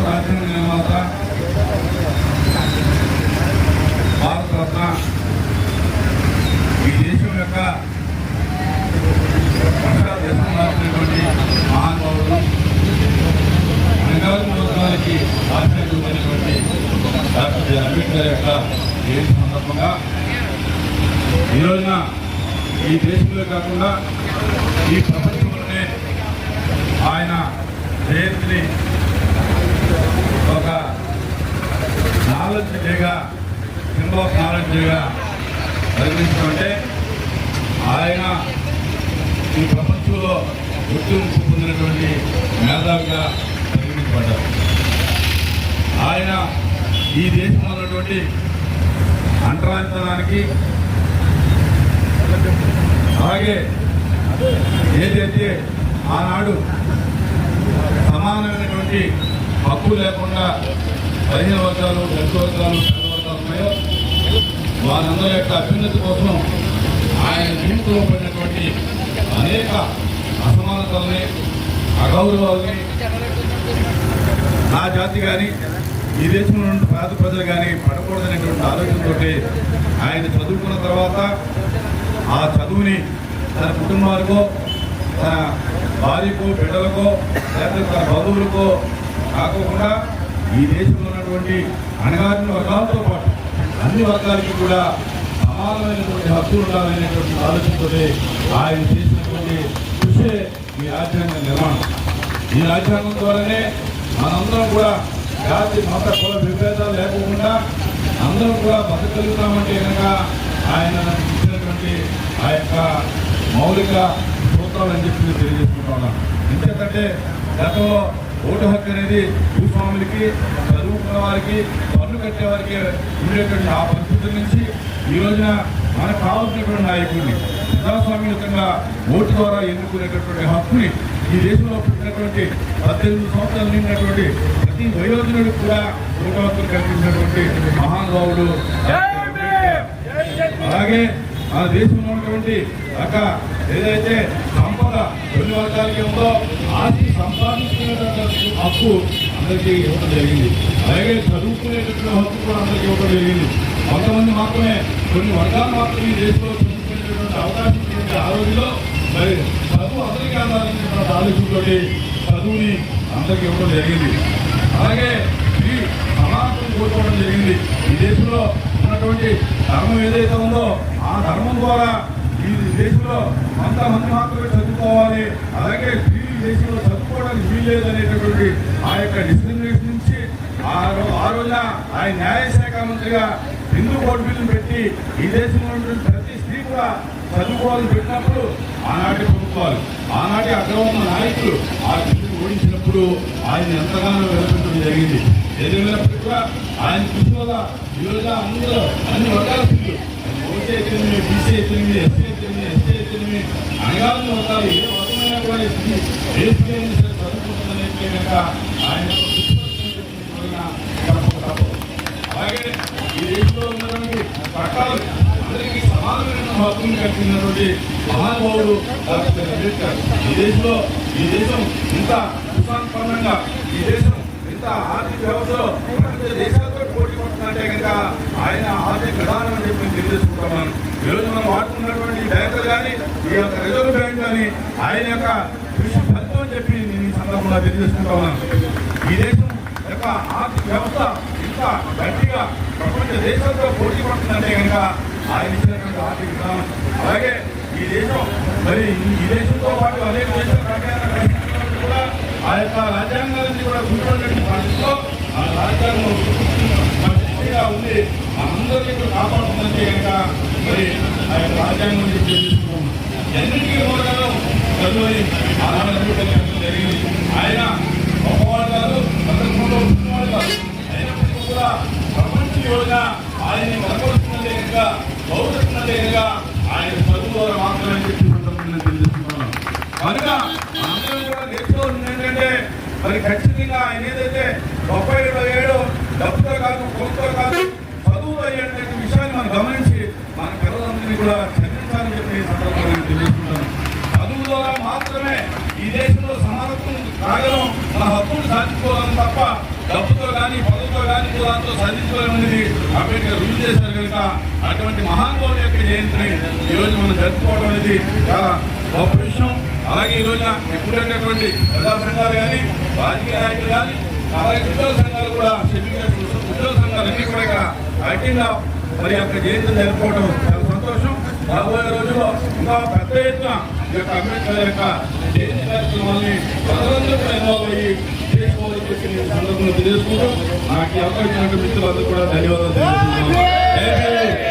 భారత నిర్మాత భారతరత్న ఈ దేశం యొక్క దేశం రాసినటువంటి మహానుభావులు బంగారు వర్గాలకి ఆశ్రయించబడినటువంటి డాక్టర్ అంబేద్కర్ యొక్క జయంతి సందర్భంగా ఈరోజున ఈ దేశంలో కాకుండా ఈ ప్రపంచంలోనే ఆయన జయంతిని ఒక నాలెడ్జ్ డేగా సింబల్ ఆఫ్ నాలెడ్జ్ డేగా పరిగణించమంటే ఆయన ఈ ప్రపంచంలో గుర్తింపు పొందినటువంటి మేధావిగా పరిగణించబడ్డారు. ఆయన ఈ దేశంలో ఉన్నటువంటి అంటరాంతనానికి అలాగే ఏదైతే ఆనాడు సమానమైనటువంటి హక్కు లేకుండా పదిహేను వర్గాలు రెండు వర్గాలు పేద వర్గాలు ఉన్నాయో వారందరి యొక్క అభ్యున్నతి కోసం ఆయన జీవితంలో పడినటువంటి అనేక అసమానతల్ని అగౌరవాల్ని నా జాతి కానీ ఈ దేశంలో ఉన్న పేద ప్రజలు కానీ పడకూడదనేటువంటి ఆలోచనతో ఆయన చదువుకున్న తర్వాత ఆ చదువుని తన కుటుంబానికో తన భార్యకో బిడ్డలకో లేకపోతే తన బంధువులకో కాకుండా ఈ దేశంలో ఉన్నటువంటి అణగారిన వర్గాలతో పాటు అన్ని వర్గాలకి కూడా సమానమైనటువంటి హక్కులు ఉండాలనేటువంటి ఆలోచనతోనే ఆయన చేసినటువంటి కృషే ఈ రాజ్యాంగ నిర్మాణం. ఈ రాజ్యాంగం ద్వారానే మనందరం కూడా జాతి మత కుల విభేదాలు లేకుండా అందరం కూడా బతకగలుగుతామంటే కనుక ఆయన ఇచ్చినటువంటి ఆ యొక్క మౌలిక సూత్రాలు అని చెప్పి తెలియజేసుకుంటా ఉన్నాను. ఎందుకంటే గతంలో ఓటు హక్కు అనేది భూస్వాములకి చదువుకున్న వారికి పన్ను కట్టే వారికి ఉండేటువంటి ఆ పరిస్థితుల నుంచి ఈ రోజున మనకు కావాల్సినటువంటి నాయకుడిని ప్రజాస్వామ్యయుతంగా ఓటు ద్వారా ఎన్నుకునేటటువంటి హక్కుని ఈ దేశంలో పుట్టినటువంటి పద్దెనిమిది సంవత్సరాలు నిండినటువంటి ప్రతి వయోజనుడికి కూడా ఓటు హక్కును కల్పించినటువంటి మహానుభావుడు. అలాగే మన దేశంలో ఉన్నటువంటి ఒక ఏదైతే కొన్ని వర్గాలకి ఉందో ఆస్తి సంపాదించుకునేటటువంటి హక్కు అందరికీ ఇవ్వడం జరిగింది. అలాగే చదువుకునేటటువంటి హక్కు కూడా అందరికీ ఇవ్వడం జరిగింది. కొంతమంది మాత్రమే కొన్ని వర్గాలు మాత్రమే ఈ దేశంలో చదువుకునేటటువంటి అవకాశం ఆ రోజుల్లో మరి చదువు అందరికీ అందాలనేటువంటి ఆలోచనతో చదువుని అందరికీ ఇవ్వడం జరిగింది. అలాగే ఈ సమాజం కోరుకోవడం జరిగింది. ఈ దేశంలో ఉన్నటువంటి ధర్మం ఏదైతే ఉందో ఆ ధర్మం ద్వారా ఈ దేశంలో కొంతమంది మాత్రమే అలాగే స్త్రీలు ఈ దేశంలో చదువుకోవడానికి వీల్లేదు అనేటటువంటి ఆ యొక్క డిస్క్రిమినేషన్ నుంచి ఆ ఆ రోజున ఆయన న్యాయశాఖ మంత్రిగా హిందూ కోర్టు బిల్లు పెట్టి ఈ దేశంలో ప్రతి స్త్రీ కూడా చదువుకోవాలని పెట్టినప్పుడు ఆనాటి ప్రభుత్వాలు ఆనాటి అగ్రవర్ణ నాయకులు ఆ బిల్లును ఓడించినప్పుడు ఆయన ఎంతగానో విలపించడం జరిగింది. ఏదేమైనప్పుడు కూడా ఆయన కృషి వల్ల ఈ రోజున అందరూ అన్ని వర్గాల స్త్రీలు ఓసీ అయితేనేమి బీసీ అయితేనేమి ఎస్సీ అయితేనేమి ఎస్టీ అయితేనేమి అనగాలని వర్గాలు ఏ వర్గమైనా సరే కనుక ఆయన అలాగే ఈ దేశంలో ఉన్నటువంటి చట్టాలు అందరికీ సమానమైన హక్కును కల్పించినటువంటి మహానుభావుడు డాక్టర్ అంబేద్కర్. ఈ దేశంలో ఈ దేశం ఇంత సుసంపన్నంగా ఈ దేశం ఇంత ఆర్థిక వ్యవస్థలో ప్రపంచ దేశాలతో పోటీ పడుతుందంటే కనుక ఆయన ఆర్థిక ప్రధానమని చెప్పి తెలియజేసుకుంటున్నాను. ఈరోజు మనం వాడుతున్నటువంటి బ్యాంకులు కానీ ఈ యొక్క రిజర్వ్ బ్యాంక్ కానీ ఆయన యొక్క కృషి ఫలితం అని చెప్పి నేను ఈ సందర్భంగా తెలియజేసుకుంటా ఉన్నాను. ఈ దేశం యొక్క ఆర్థిక వ్యవస్థ ఇంత గట్టిగా ప్రపంచ దేశాలతో పోటీ పడుతుందంటే కనుక ఆయన ఇచ్చినటువంటి ఆర్థిక విధానం. అలాగే ఈ దేశం మరి ఈ దేశంతో పాటు అనేక దేశాల కూడా ఆ యొక్క రాజ్యాంగాలన్నీ కూడా కూర్చున్నటువంటి పరిస్థితిలో ఆ రాజ్యాంగం ఉంది మనందరినీ కూడా కాపాడుతుందంటే కనుక మరి ఆ యొక్క రాజ్యాంగం గురించి తెలియజేసుకుంటాం ఎన్నింటికి మూలకాలం చదువుని ఆనాడు జరిగింది. ఆయన గొప్పవాడు కాదు సందర్భంలో ఉన్నవాడు కాదు అయినప్పటికీ కూడా ప్రపంచ యోజన ఆయన్ని బలపరుస్తున్నదే కనుక గౌరవిస్తున్నదే కనుక ఆయన చదువు ద్వారా మాత్రమే చెప్పి సందర్భంగా కనుక అందరం కూడా నేర్చుకోవాల్సింది ఏంటంటే మరి ఖచ్చితంగా ఆయన ఏదైతే డెబ్బై ఇరవై ఏడు డబ్బుతో కాదు కొలతో కాదు కూడా క్షమించాలని చెప్పి సందర్భంగా నేను తెలియజేస్తున్నాను చదువు ద్వారా మాత్రమే ఈ దేశంలో సమానత్వం కాగలం మన హక్కులు సాధించుకోవాలని తప్ప డబ్బుతో కానీ పదవుతో కానీ దాంతో సాధించుకోవాలనేది అంబేద్కర్ రుజువు చేశారు కనుక అటువంటి మహానుభావుల యొక్క జయంతిని ఈరోజు మనం జరుపుకోవడం అనేది చాలా గొప్ప విషయం. అలాగే ఈ రోజున ఎప్పుడైనటువంటి ప్రజా సంఘాలు కానీ రాజకీయ నాయకులు కానీ అలాగే ఉద్యోగ సంఘాలు కూడా షెడ్యూల్ ఉద్యోగ సంఘాలు కూడా ఇక్కడ ఐక్యంగా మరి యొక్క జయంతిని జరుపుకోవడం చాలా సంతోషం. రాబోయే రోజుల్లో ఇంకా పెద్ద ఎత్తున ఈ యొక్క అంబేద్కర్ యొక్క జయంతి కార్యక్రమాన్ని ప్రజలందరూ కూడా ఇన్వాల్వ్ అయ్యి చేసుకోవాలని చెప్పి నేను తెలియజేసుకుంటూ నాకు అవకాశం మిత్రులందరూ కూడా ధన్యవాదాలు తెలియజేస్తున్నాను